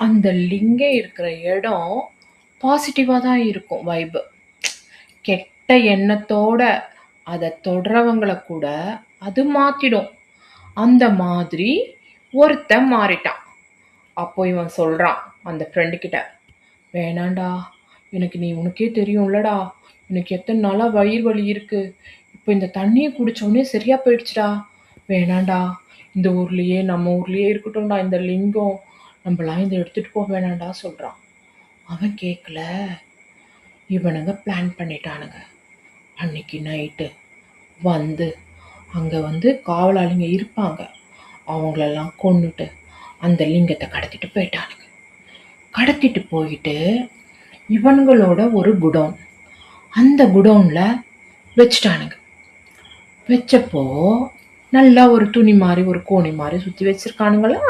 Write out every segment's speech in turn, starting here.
அந்த லிங்கம் இருக்கிற இடம் பாசிட்டிவாக தான் இருக்கும் வைபு கெட்ட எண்ணத்தோட அதை தொடரவங்கள கூட அது மாற்றிடும் அந்த மாதிரி ஒருத்தன் மாறிட்டான். அப்போ இவன் சொல்கிறான் அந்த ஃப்ரெண்டுக்கிட்ட வேணாண்டா எனக்கு நீ உனக்கே தெரியும்லடா எனக்கு எத்தனை நாளாக வயிறு வலி இருக்குது இப்போ இந்த தண்ணியை குடித்தோடனே சரியாக போயிடுச்சுடா. வேணாண்டா இந்த ஊர்லேயே நம்ம ஊர்லேயே இருக்கட்டும்டா இந்த லிங்கம் நம்மளாம் இதை எடுத்துகிட்டு போக வேணாண்டா சொல்கிறான் அவன் கேட்கல இவனுங்க பிளான் பண்ணிட்டானுங்க. அன்னைக்கு நைட்டு வந்து அங்கே வந்து காவலாளிங்க இருப்பாங்க. அவங்களெல்லாம் கொண்டுட்டு அந்த லிங்கத்தை கடத்திட்டு போயிட்டானுங்க. கடத்திட்டு போயிட்டு இவனுங்களோட ஒரு குடோன். அந்த குடோனில் வச்சுட்டானுங்க. வச்சப்போ நல்லா ஒரு துணி மாதிரி ஒரு கோணி மாதிரி சுற்றி வச்சுருக்கானுங்களா?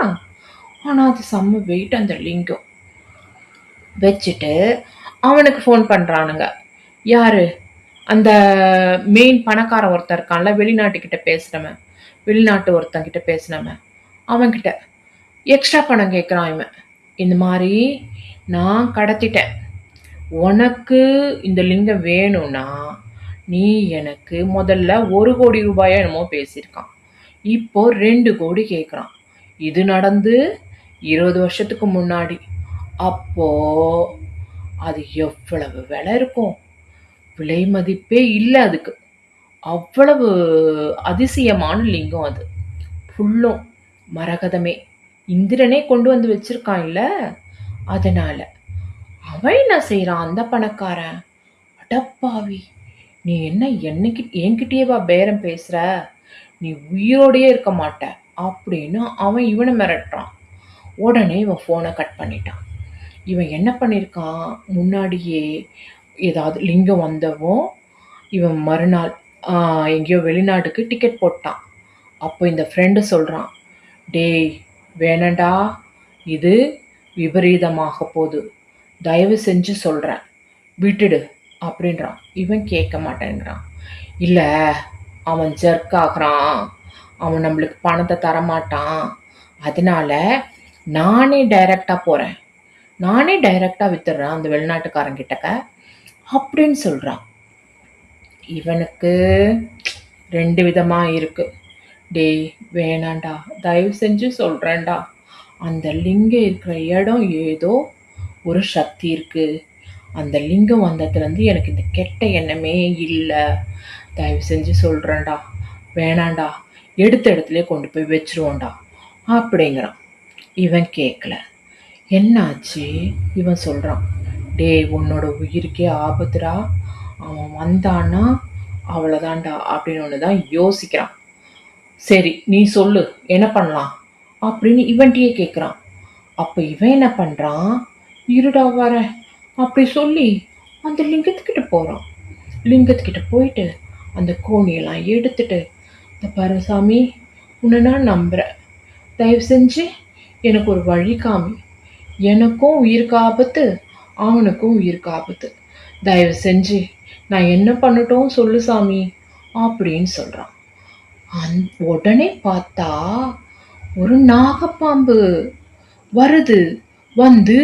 ஆனால் அது செம்ம வெயிட் அந்த லிங்கம். வச்சுட்டு அவனுக்கு ஃபோன் பண்ணுறானுங்க யார்? அந்த மெயின் பணக்காரன் ஒருத்தன் இருக்கான்ல வெளிநாட்டுக்கிட்ட பேசுகிறவன் வெளிநாட்டு ஒருத்தங்கிட்ட பேசினவன். அவன்கிட்ட எக்ஸ்ட்ரா பணம் கேட்குறான் இவன். இந்த மாதிரி நான் கடத்திட்டேன். உனக்கு இந்த லிங்கம் வேணும்னா நீ எனக்கு முதல்ல ஒரு கோடி ரூபாயோ என்னமோ பேசியிருக்கான். இப்போ ரெண்டு கோடி கேட்குறான் இது நடந்து இருபது வருஷத்துக்கு முன்னாடி. அப்போ அது எவ்வளவு விலை இருக்கும்? விலை மதிப்பே இல்லை அதுக்கு. அவ்வளவு அதிசயமான லிங்கம் அது. ஃபுல்லும் மரகதமே. இந்திரனே கொண்டு வந்து வச்சிருக்கான் இல்லை? அதனால அவன் என்ன செய்கிறான் அந்த பணக்காரன்? அடப்பாவி. நீ என்ன என்னைக்கு என்கிட்டயேவா பேரம் பேசுகிற நீ உயிரோடையே இருக்க மாட்ட. அப்படின்னு அவன் இவனை மிரட்டுறான். உடனே இவன் ஃபோனை கட் பண்ணிட்டான். இவன் என்ன பண்ணியிருக்கான் முன்னாடியே ஏதாவது லிங்கம் வந்தவும் இவன் மறுநாள் எங்கேயோ வெளிநாட்டுக்கு டிக்கெட் போட்டான். அப்போ இந்த ஃப்ரெண்டு சொல்கிறான் டேய் வேணண்டா இது விபரீதமாக போகுது. தயவு செஞ்சு சொல்கிறேன் விட்டுடு அப்படின்றான். இவன் கேட்க மாட்டேங்கிறான். இல்லை அவன் ஜர்க் ஆகிறான். அவன் நம்மளுக்கு பணத்தை தரமாட்டான். அதனால நானே டைரக்டாக போகிறேன் நானே டைரக்டாக வித்துடுறேன் அந்த வெளிநாட்டுக்காரங்கிட்டக்க. அப்படின்னு சொல்கிறான் இவனுக்கு ரெண்டு விதமாக இருக்குது டேய் வேணாண்டா தயவு செஞ்சு சொல்கிறேன்டா அந்த லிங்கம் இருக்கிற இடம் ஏதோ ஒரு சக்தி இருக்குது அந்த லிங்கம் வந்ததுலேருந்து எனக்கு இந்த கெட்ட எண்ணமே இல்லை. தயவு செஞ்சு சொல்கிறேன்டா வேணாண்டா எடுத்த இடத்துல கொண்டு போய் வச்சுருவோண்டா அப்படிங்கிறான். இவன் கேட்கல என்னாச்சு? இவன் சொல்கிறான் டேய் உன்னோட உயிருக்கே ஆபத்துடா. அவன் வந்தான்னா அவ்வளோதான்டா அப்படின்னு ஒன்று தான் யோசிக்கிறான். சரி நீ சொல்லு என்ன பண்ணலாம்? அப்படின்னு இவன்ட்டியே கேட்குறான் அப்போ இவன் என்ன பண்ணுறான் இருடா வர. அப்படி சொல்லி அந்த லிங்கத்துக்கிட்ட போகிறான் லிங்கத்துக்கிட்ட போயிட்டு அந்த கோணியெல்லாம் எடுத்துட்டு இந்த பரசாமி உன்னை நான் நம்புகிறேன் தயவு செஞ்சு எனக்கு ஒரு வழி காமி. எனக்கும் உயிருக்கு ஆபத்து அவனுக்கும் உயிருக்கு ஆபத்து தயவு செஞ்சு நான் என்ன பண்ணட்டும் சொல்லு சாமி அப்படின்னு சொல்கிறான் அந் உடனே பார்த்தா ஒரு நாகப்பாம்பு வருது வந்து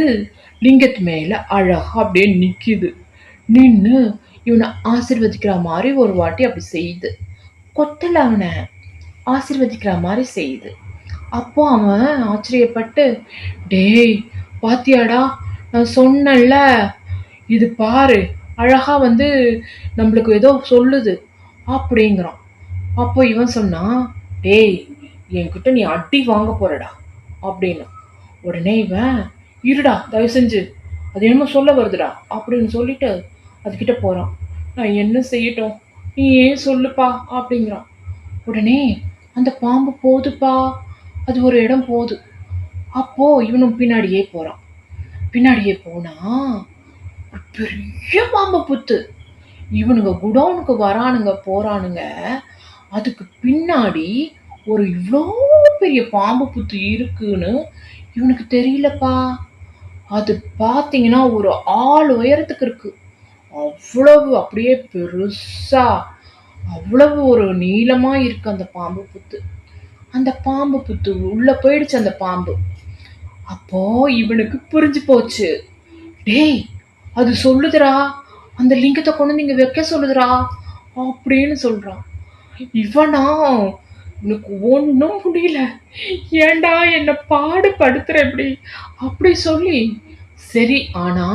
லிங்கத்து மேலே அழகாக அப்படியே நிற்கிது நின்று இவனை ஆசிர்வதிக்கிற மாதிரி ஒரு வாட்டி அப்படி செய்யுது. கொத்தல அவனை ஆசிர்வதிக்கிற மாதிரி செய்யுது. அப்போ அவன் ஆச்சரியப்பட்டு டேய் பாத்தியாடா நான் சொன்னேன்ல. இது பாரு அழகா வந்து நம்மளுக்கு ஏதோ சொல்லுது. அப்படிங்கிறான். அப்போ இவன் சொன்னான் டேய் என்கிட்ட நீ அடி வாங்க போறடா அப்படின்னு. உடனே இவன் இருடா தயவு செஞ்சு அது என்னமோ சொல்ல வருதுடா அப்படின்னு சொல்லிட்டு அதுக்கிட்ட போகிறான் நான் என்ன செய்யட்டும் நீ ஏன் சொல்லுப்பா அப்படிங்கிறான். உடனே அந்த பாம்பு போதுப்பா அது ஒரு இடம் போகுது அப்போ இவனும் பின்னாடியே போகிறான் பின்னாடியே போனா பெரிய பாம்பு புத்து. இவனுங்க குடோனுக்கு வரானுங்க போறானுங்க. அதுக்கு பின்னாடி ஒரு இவ்வளோ பெரிய பாம்பு புத்து இருக்குன்னு இவனுக்கு தெரியலப்பா. அது பார்த்தீங்கன்னா ஒரு ஆள் உயரத்துக்கு இருக்கு. அவ்வளவு அப்படியே பெருசா அவ்வளவு ஒரு நீளமா இருக்கு அந்த பாம்பு புத்து. அந்த பாம்பு புத்து உள்ள போயிடுச்சு அந்த பாம்பு. அப்போ இவனுக்கு புரிஞ்சு போச்சு. டேய் அது சொல்லுதுடா. அந்த லிங்கத்தை கொண்டு நீங்கள் வைக்க சொல்லுதுடா அப்படின்னு சொல்றான். இவனா எனக்கு ஒன்றும் முடியல ஏண்டா என்னை பாடுபடுத்துற இப்படி? அப்படி சொல்லி சரி ஆனா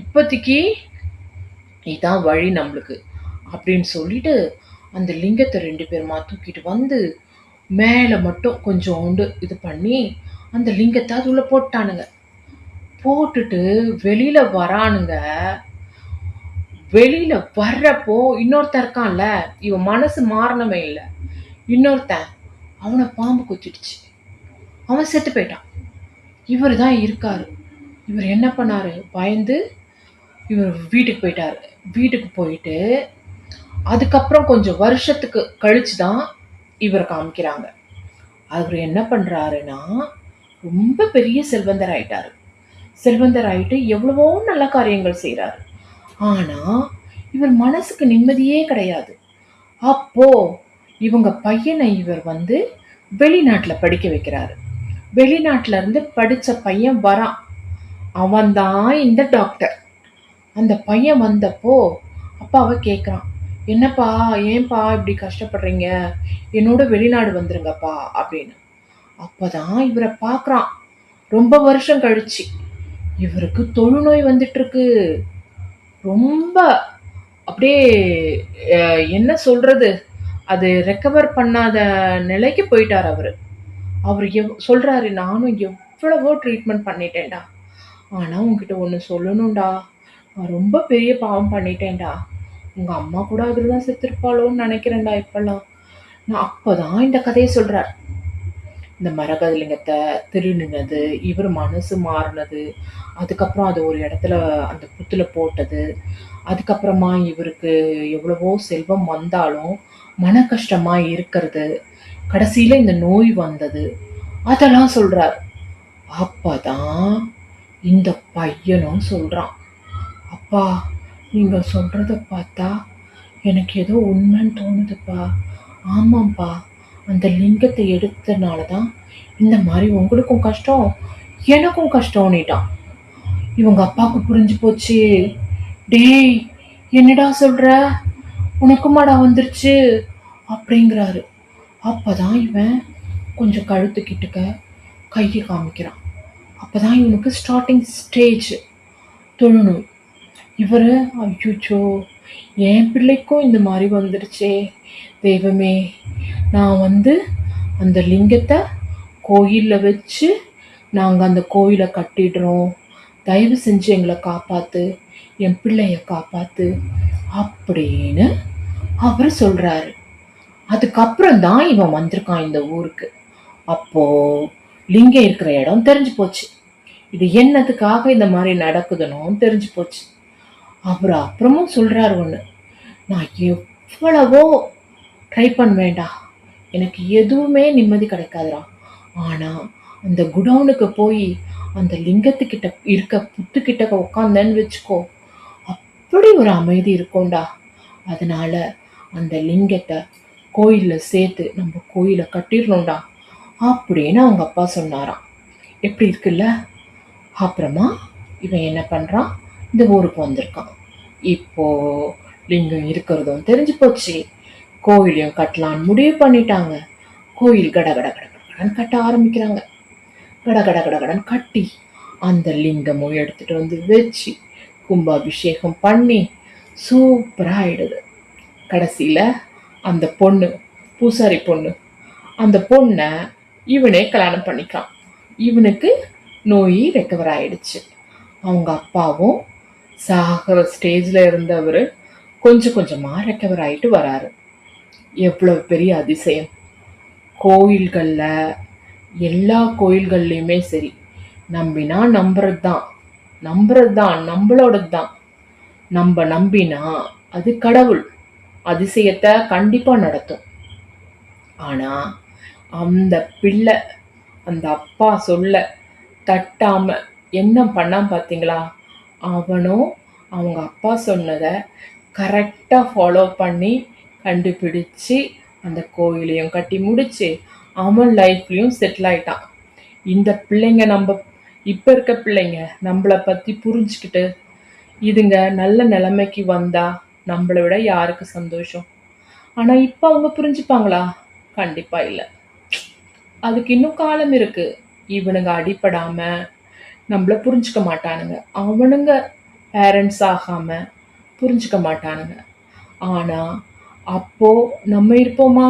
இப்போதைக்கு இதான் வழி நம்மளுக்கு. அப்படின்னு சொல்லிட்டு அந்த லிங்கத்தை ரெண்டு பேருமா தூக்கிட்டு வந்து மேலே மட்டும் கொஞ்சோண்டு இது பண்ணி அந்த லிங்கத்தை அது போட்டானுங்க. போட்டுட்டு வெளியில் வரானுங்க. வெளியில் வர்றப்போ இன்னொருத்தன் இருக்கான்ல இவன் மனசு மாறணமே இல்லை. இன்னொருத்தன் அவனை பாம்பு குத்திடுச்சு. அவன் செத்து போயிட்டான். இவர் தான் இருக்கார். இவர் என்ன பண்ணாரு? பயந்து இவர் வீட்டுக்கு போயிட்டார். வீட்டுக்கு போயிட்டு அதுக்கப்புறம் கொஞ்சம் வருஷத்துக்கு கழிச்சு தான் இவர் காமிக்கிறாங்க. அவர் என்ன பண்ணுறாருன்னா ரொம்ப பெரிய செல்வந்தர் ஆயிட்டாரு செல்வந்தர் ஆயிட்டு எவ்வளவோ நல்ல காரியங்கள் செய்கிறார் ஆனால் இவர் மனசுக்கு நிம்மதியே கிடையாது. அப்போது இவங்க பையனை இவர் வந்து வெளிநாட்டில் படிக்க வைக்கிறாரு. வெளிநாட்டிலேருந்து படித்த பையன் வரான். அவன்தான் இந்த டாக்டர் அந்த பையன் வந்தப்போ அப்பாவை கேட்குறான் என்னப்பா ஏன்பா இப்படி கஷ்டப்படுறீங்க? என்னோட வெளிநாடு வந்துருங்கப்பா அப்படின்னு. அப்பதான் இவரை பார்க்குறான். ரொம்ப வருஷம் கழிச்சு. இவருக்கு தொழுநோய் வந்துட்டுருக்கு. ரொம்ப அப்படியே என்ன சொல்றது? அது ரெக்கவர் பண்ணாத நிலைக்கு போயிட்டார் அவர். அவர் எவ் சொல்றாரு நானும் எவ்வளவோ ட்ரீட்மெண்ட் பண்ணிட்டேன்டா. ஆனா உன்கிட்ட ஒன்று சொல்லணும்டா. நான் ரொம்ப பெரிய பாவம் பண்ணிட்டேன்டா. உங்க அம்மா கூட அதில் தான் செத்துருப்பாளோன்னு நினைக்கிறேன்டா இப்போல்லாம். நான் அப்பதான் இந்த கதையை சொல்கிறார் இந்த மரகதலிங்கத்தை திருடினது இவர் மனசு மாறினது அதுக்கப்புறம் அது ஒரு இடத்துல அந்த புத்தில் போட்டது அதுக்கப்புறமா இவருக்கு எவ்வளவோ செல்வம் வந்தாலும் மன கஷ்டமா இருக்கிறது கடைசியில இந்த நோய் வந்தது அதெல்லாம் சொல்றார். அப்பதான் இந்த பையனும் சொல்றான் அப்பா நீங்கள் சொல்கிறத பார்த்தா எனக்கு ஏதோ உண்மைன்னு தோணுதுப்பா. ஆமாம்ப்பா அந்த லிங்கத்தை எடுத்தனால தான் இந்த மாதிரி உங்களுக்கும் கஷ்டம் எனக்கும் கஷ்டம்னிட்டான். இவங்க அப்பாவுக்கு புரிஞ்சு போச்சு. டேய் என்னடா சொல்கிற உனக்குமாடா வந்துருச்சு? அப்படிங்கிறாரு. அப்பதான் இவன் கொஞ்சம் கழுத்துக்கிட்டுக்க கையை காமிக்கிறான். அப்பதான் இவனுக்கு ஸ்டார்டிங் ஸ்டேஜ் தொழுநோய். இவர் ஐயோச்சோ என் பிள்ளைக்கும் இந்த மாதிரி வந்துடுச்சே. தெய்வமே நான் வந்து அந்த லிங்கத்தை கோயிலில் வச்சு நாங்கள் அந்த கோயிலை கட்டிடுறோம். தயவு செஞ்சு எங்களை காப்பாற்று என் பிள்ளைய காப்பாற்று அப்படின்னு அவர் சொல்கிறாரு அதுக்கப்புறம் தான் இவன் வந்திருக்கான் இந்த ஊருக்கு. அப்போது லிங்கம் இருக்கிற இடம் தெரிஞ்சு போச்சு. இது என்னத்துக்காக இந்த மாதிரி நடக்குதுன்னு தெரிஞ்சு போச்சு. அவர்? அப்புறமும் சொல்கிறார் ஒன்று நான் எவ்வளவோ ட்ரை பண்ணுவேன்டா. எனக்கு எதுவுமே நிம்மதி கிடைக்காதுடா. ஆனா அந்த குடவுனுக்கு போய் அந்த லிங்கத்துக்கிட்ட இருக்க புத்துக்கிட்ட உட்காந்தேன்னு வச்சுக்கோ அப்படி ஒரு அமைதி இருக்கும்டா. அதனால அந்த லிங்கத்தை கோயிலில் சேர்த்து நம்ம கோயிலை கட்டிடணும்டா. அப்படின்னு அவங்க அப்பா சொன்னாராம். எப்படி இருக்குல்ல? அப்புறமா இவன் என்ன பண்ணுறான் இந்த ஊருக்கு வந்திருக்கான் இப்போ லிங்கம் இருக்கிறதும் தெரிஞ்சு போச்சு. கோயிலையும் கட்டலான்னு முடிவு பண்ணிட்டாங்க. கோயில் கட கட கட கடன்னு கட்ட ஆரம்பிக்கிறாங்க. கட கட கட கட்டி அந்த லிங்கமும் எடுத்துட்டு வந்து வச்சு கும்பாபிஷேகம் பண்ணி சூப்பராக ஆயிடுது. கடைசியில் அந்த பொண்ணு பூசாரி பொண்ணு அந்த பொண்ணை இவனே கல்யாணம் பண்ணிக்கான் இவனுக்கு நோய் ரெக்கவர் ஆயிடுச்சு. அவங்க அப்பாவும் சாகிற ஸ்டேஜில் இருந்தவர் கொஞ்சம் கொஞ்சமாக ரெக்கவர் ஆகிட்டு வராரு. எவ்வளோ பெரிய அதிசயம். கோயில்களில் எல்லா கோயில்கள்லையுமே சரி நம்பினா நம்புறது தான் நம்புறது தான் நம்மளோடது தான் நம்ம நம்பினா அது கடவுள். அதிசயத்தை கண்டிப்பாக நடத்தும். ஆனால் அந்த பிள்ளை அந்த அப்பா சொல்ல தட்டாமல் என்ன பண்ணான் பார்த்தீங்களா அவனும் அவங்க அப்பா சொன்னதை கரெக்டாக ஃபாலோ பண்ணி கண்டுபிடிச்சு அந்த கோயிலையும் கட்டி முடித்து அவன் லைஃப்லையும் செட்டில் ஆயிட்டான். இந்த பிள்ளைங்க நம்ம இப்போ இருக்க பிள்ளைங்க நம்மள பற்றி புரிஞ்சுக்கிட்டு இதுங்க நல்ல நிலைமைக்கு வந்தால் நம்மளை விட யாருக்கு சந்தோஷம்? ஆனால் இப்போ அவங்க புரிஞ்சுப்பாங்களா? கண்டிப்பாக இல்லை. அதுக்கு இன்னும் காலம் இருக்குது இவனுங்க அடிப்படாமல் நம்மள புரிஞ்சுக்க மாட்டானுங்க. அவனுங்க பேரண்ட்ஸ் ஆகாமல் புரிஞ்சுக்க மாட்டானுங்க. ஆனால் அப்போது நம்ம இருப்போமா?